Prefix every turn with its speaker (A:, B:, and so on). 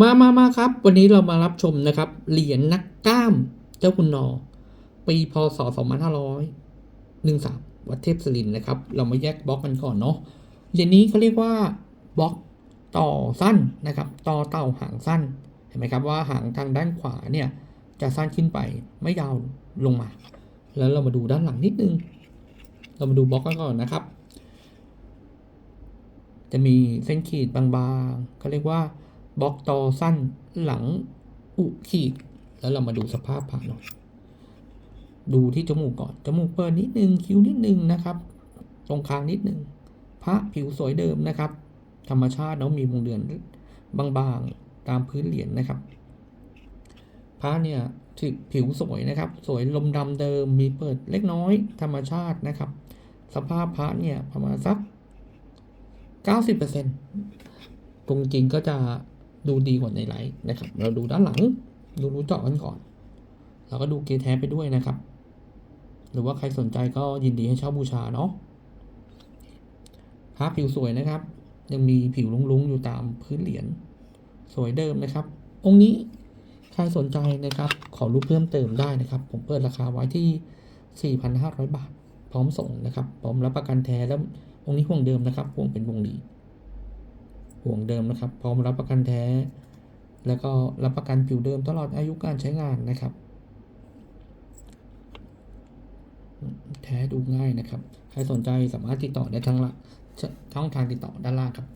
A: มามามาครับ วันนี้เรามารับชมนะครับ เหรียญนักกล้ามเจ้าคุณนอ ปีพศ 2513 วัดเทพศิรินทร์นะครับ เรามาแยกบล็อกกันก่อนเนาะ เหรียญนี้เขาเรียกว่าบล็อกต่อสั้นนะครับ ต่อเต่าหางสั้น เห็นไหมครับว่าหางทางด้านขวาเนี่ยจะสั้นขึ้นไปไม่ยาวลงมา แล้วเรามาดูด้านหลังนิดนึง เรามาดูบล็อกกันก่อนนะครับ จะมีเส้นขีดบางๆเขาเรียกว่า บล็อกตอสั้นหลังอุขีดแล้วเรามาดูสภาพผ่านหน่อยดูที่จมูกก่อน จมูกเปิดนิดนึง คิ้วนิดนึงนะครับ ตรงคางนิดนึง พระผิวสวยเดิมนะครับ ธรรมชาติเนาะมีวงเดือนบางๆ ตามพื้นเหรียญนะครับ พระเนี่ยถึผิวสวยนะครับ สวยลมดำเดิม มีเปิดเล็กน้อย ธรรมชาตินะครับ สภาพพระเนี่ยประมาณสัก 90%ตรงจริงก็จะ ดูดีกว่าในไลฟ์นะครับ เราดูด้านหลัง ดูรู้เจาะกันก่อนแล้วก็ดูเกรดแท้ไปด้วยนะครับ หรือว่าใครสนใจก็ยินดีให้เช่าบูชาเนาะพระผิวสวยนะครับ ยังมีผิวลุ้งๆอยู่ตามพื้นเหรียญสวยเดิมนะครับ องค์นี้ใครสนใจนะครับ ขอรูปเพิ่มเติมได้นะครับ ผมเปิดราคาไว้ที่ 4,500 บาท พร้อมส่งนะครับ พร้อมรับประกันแท้แล้วองค์นี้ห่วงเดิมนะครับห่วงเป็นวงดี ห่วงเดิมนะครับ พร้อมรับประกันแท้ แล้วก็รับประกันผิวเดิมตลอดอายุการใช้งานนะครับ แท้ดูง่ายนะครับ ใครสนใจสามารถติดต่อได้ทั้งละช่องทางติดต่อด้านล่างครับ